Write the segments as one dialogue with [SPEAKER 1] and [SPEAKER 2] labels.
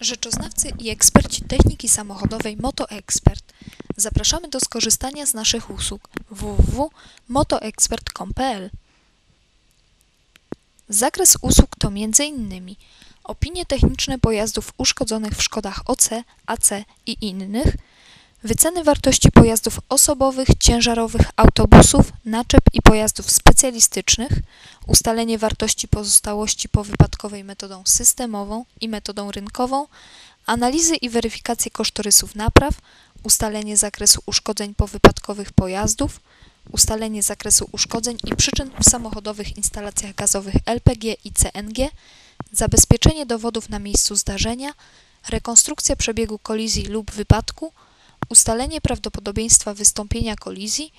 [SPEAKER 1] Rzeczoznawcy i eksperci techniki samochodowej MotoExpert. Zapraszamy do skorzystania z naszych usług www.motoexpert.pl. Zakres usług to m.in. opinie techniczne pojazdów uszkodzonych w Szkodach OC, AC i innych, wyceny wartości pojazdów osobowych, ciężarowych, autobusów, naczep i pojazdów specjalistycznych, ustalenie wartości pozostałości powypadkowej metodą systemową i metodą rynkową, analizy i weryfikację kosztorysów napraw, ustalenie zakresu uszkodzeń powypadkowych pojazdów, ustalenie zakresu uszkodzeń i przyczyn w samochodowych instalacjach gazowych LPG i CNG, zabezpieczenie dowodów na miejscu zdarzenia, rekonstrukcja przebiegu kolizji lub wypadku, ustalenie prawdopodobieństwa wystąpienia kolizji,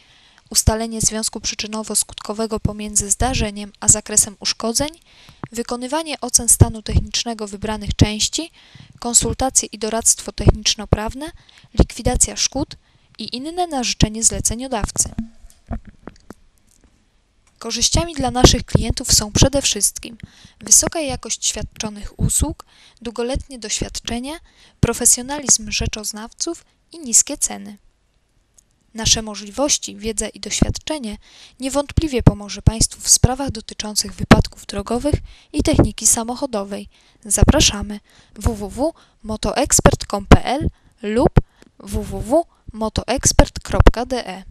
[SPEAKER 1] ustalenie związku przyczynowo-skutkowego pomiędzy zdarzeniem a zakresem uszkodzeń, wykonywanie ocen stanu technicznego wybranych części, konsultacje i doradztwo techniczno-prawne, likwidacja szkód i inne na życzenie zleceniodawcy. Korzyściami dla naszych klientów są przede wszystkim wysoka jakość świadczonych usług, długoletnie doświadczenie, profesjonalizm rzeczoznawców i niskie ceny. Nasze możliwości, wiedza i doświadczenie niewątpliwie pomoże Państwu w sprawach dotyczących wypadków drogowych i techniki samochodowej. Zapraszamy www.motoexpert.pl lub www.motoexpert.de